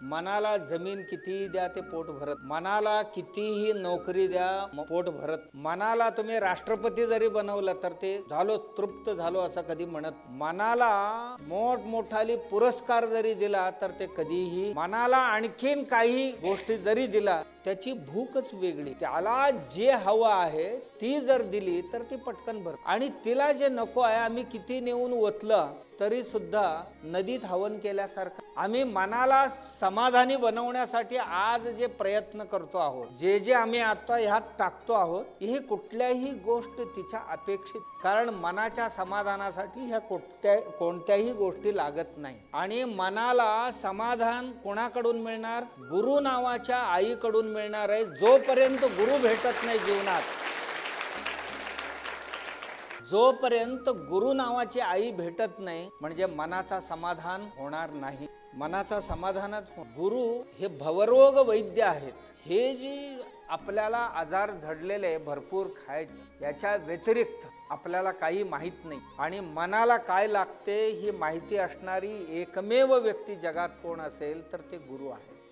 मनाला जमीन कितीही द्या ते पोट भरत. मनाला कितीही नोकरी द्या पोट भरत. मनाला तुम्ही राष्ट्रपती जरी बनवलं तर ते झालो तृप्त झालो असं कधी म्हणत मनाला मोठमोठाली पुरस्कार जरी दिला तर ते कधीही मनाला आणखीन काही गोष्टी जरी दिला त्याची भूकच वेगळी. त्याला जे हवं आहे ती जर दिली तर ती पटकन भर. आणि तिला जे नको आहे आम्ही किती नेऊन ओतलं तरी सुद्धा नदीत हवन केल्यासारखं. आम्ही मनाला समाधानी बनवण्यासाठी आज जे प्रयत्न करतो आहोत जे जे आम्ही आता ह्यात टाकतो आहोत ही कुठल्याही गोष्ट तिच्या अपेक्षित. कारण मनाच्या समाधानासाठी ह्या कुठत्या कोणत्याही गोष्टी लागत नाही. आणि मनाला समाधान कोणाकडून मिळणार? गुरु नावाच्या आईकडून मिळणार आहे. जोपर्यंत गुरु भेटत नाही जीवनात जोपर्यंत गुरु नावाची आई भेटत नाही म्हणजे मनाचा समाधान होणार नाही. मनाचा समाधानच हो- गुरु हे भवरोग वैद्य आहेत. हे जी आपल्याला आजार झडलेले भरपूर खायचे याच्या व्यतिरिक्त आपल्याला काही माहीत नाही. आणि मनाला काय लागते ही माहिती असणारी एकमेव व्यक्ती जगात कोण असेल तर ते गुरु आहेत.